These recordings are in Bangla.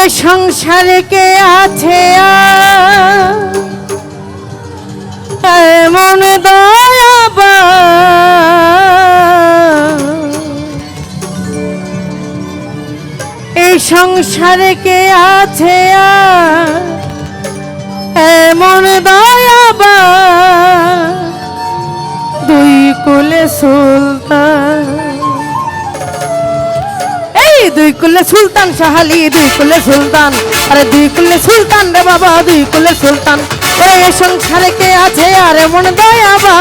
এ সংসারে কে আছে? এমন দয়াবা এই সংসারে কে আছে এমন দয়াবা দুই কোলে সুলতান। দুই কুলে সুলতান সাহালি দুই কুলে সুলতান আরে দুই কুলে সুলতান রে বাবা দুই কুলে সুলতান ওরে সংসারে কে আছে আর এমন দয়াবা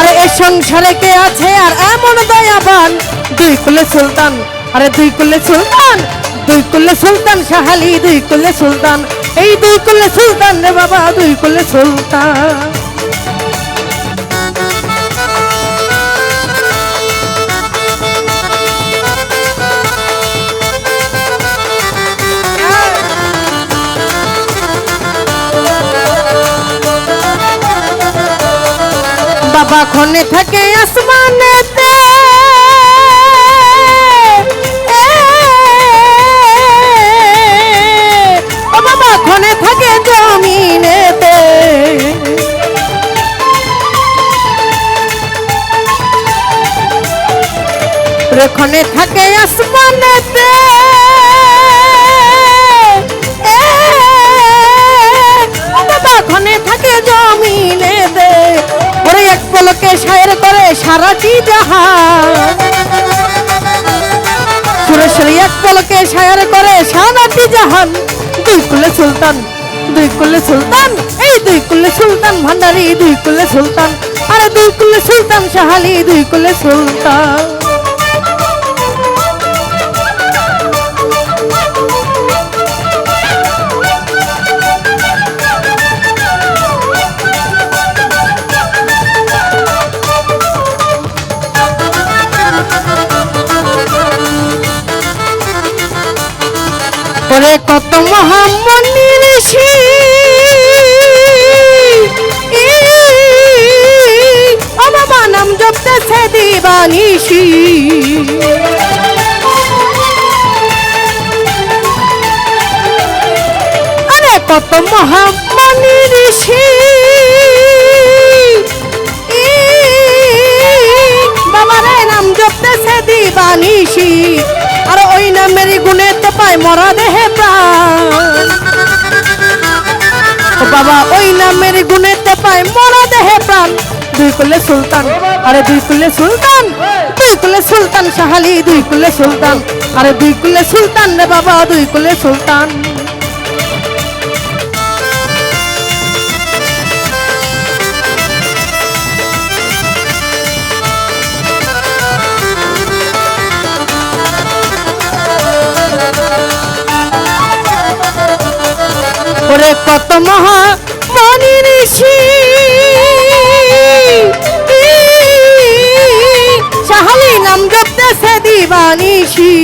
আরে এ সংসারে কে আছে আর এমন দয়াবান দুই কুলে সুলতান আরে দুই কুলে সুলতান দুই কুলে সুলতান সাহালি দুই কুলে সুলতান এই দুই কুলে সুলতান রে বাবা দুই কুলে সুলতান বাবা খনে থাকে আসমানেতে? ও বাবা খনে থাকে জমিনেতে? রেখনে থাকে আসমানেতে? জাহান, দুই কুলে সুলতান, দুই কুলে সুলতান, এই দুই কুলে সুলতান ভান্ডারি, দুই কুলে সুলতান, আরে দুই কুলে সুলতান সাহালি, দুই কুলে সুলতান। ওরে কত ও বাবা নাম জপতেছে দিবানিশি। আরে কত মহামনি ঋষি বাবারে নাম জপতেছে দিবানিশি। আর ওই নামের গুণেতে পায় মরা দেহে প্রাণ। বাবা, ওই নামের গুণেতে পায় মরা দেহে প্রাণ। দুই কুলে সুলতান, আরে দুই কুলে সুলতান, দুই কুলে সুলতান সাহালি দুই কুলে সুলতান, আরে দুই কুলে সুলতান রে বাবা, দুই কুলে সুলতান। কত মহা মনি ঋষি সাহালি নাম জপতেছে দিবানিশি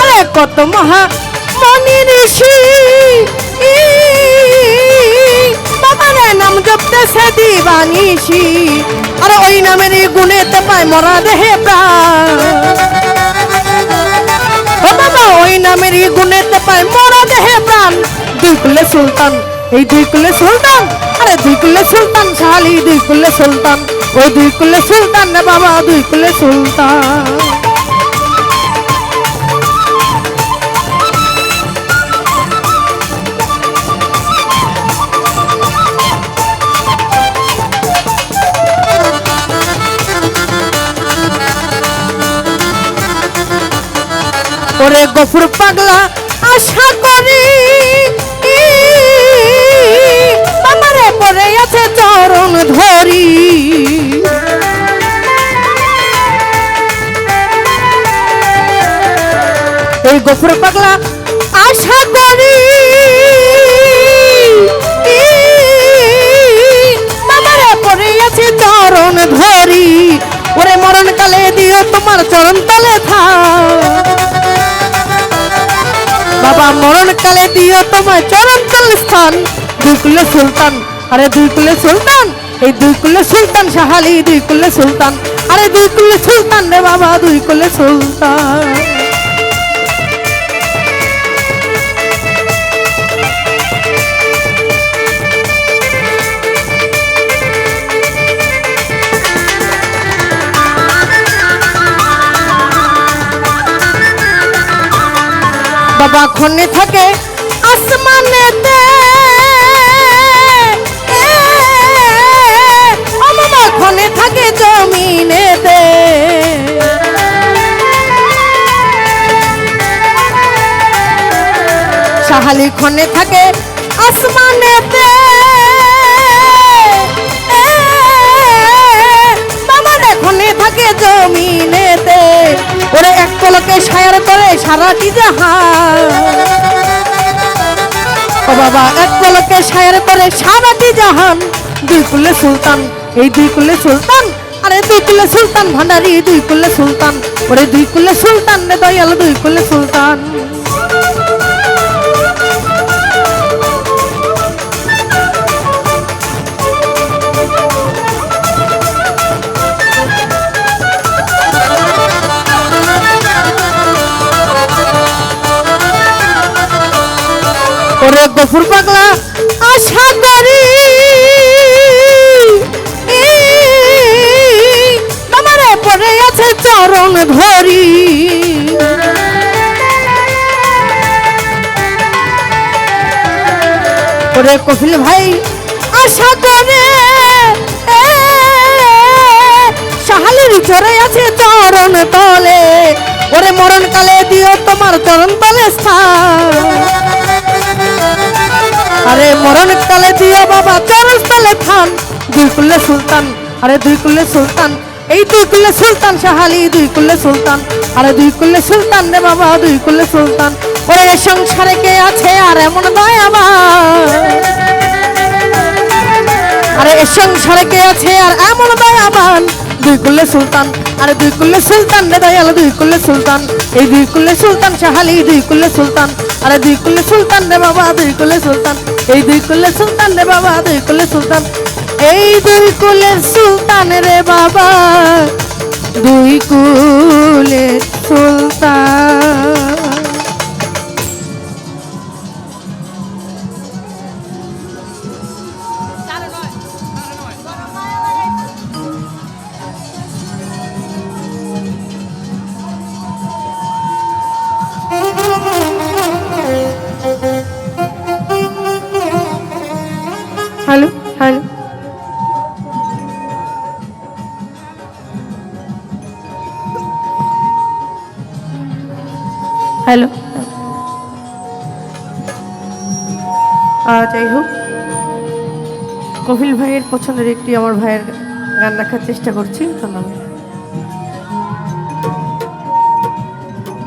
আরে কত মহা মনি ঋষি নাম জপতেছে দিবানিশি আরে ওই নামের গুণেতে পায় মরা দেহে প্রাণ। ওই নামের গুণেতে পায় মরা দেহে প্রাণ। দুই কুলে সুলতান, এই দুই কুলে সুলতান, আরে দুই কুলে সুলতান শালি, দুই কুলে সুলতান ওই দুই কুলে সুলতান বাবা, দুই কুলে সুলতান। গফুর পাগলা আশা করি। আমারে পরে আছে চরণ ধরি। এই গফুর পাগলা আশা তোমার চরণ তল স্থান। দুই কুলে সুলতান, আরে দুই কুলে সুলতান। এই দুই কুলে সুলতান শাহালি দুই কুলে সুলতান। আরে দুই কুলে সুলতান রে বাবা, দুই কুলে সুলতান। বাবা খনে থাকে আসমানেতে। এ, ও বাবা খনে থাকে জমিনেতে। সাহালি খনে থাকে আসমানেতে। থাকে জমিনেতে। ওরে এক পলকে সায়ার করে সারাটি জাহান ও বাবা, এক পলকে সায়ের করে সারাটি জাহান। দুই কুলে সুলতান, এই দুই কুলে সুলতান, আরে দুই কুলে সুলতান ভান্ডারি, দুই কুলে সুলতান, ওরে দুই কুলে সুলতান রে দয়াল, দুই কুলে সুলতান। গফুর পাগলা, আশা করি। আমারে পড়ে আছে চরণ ধরি। ওরে কফিল ভাই, আশা করে। সাহালির চরে আছে চরণ তলে। ওরে মরণ কালে দিও তোমার চরণ তলে স্থান। আরে মরণ কালে দিও বাবা চরণ তলে থান দুই কুল্লে সুলতান, আরে দুই কুল্লে সুলতান। এই দুই কুল্লে সুলতান সাহালি দুই কুল্লে সুলতান। আরে দুই কুল্লে সুলতান রে বাবা, দুই কুল্লে সুলতান। ওরে সংসারে কে আছে আর এমন আবার আরে সংসারে কে আছে আর এমন দয়াবান? দুই কুল্লে সুলতান, আরে দুই কুল্লে সুলতান রে দয়াল দুই কুল্লে সুলতান। এই দুই কুল্লে সুলতান শাহালি দুই কুল্লে সুলতান। আরে দুই কুল্লে সুলতান রে বাবা দুই কুল্লে সুলতান। এই দুই কুল্লে সুলতান রে বাবা দুই কুল্লে সুলতান। এই দুই কুলের সুলতান রে বাবা দুই কুলের হ্যালো। যাই হোক। কপিল ভাইয়ের পছন্দের একটি আমার ভাইয়ের গান রাখার চেষ্টা করছি। ধন্যবাদ।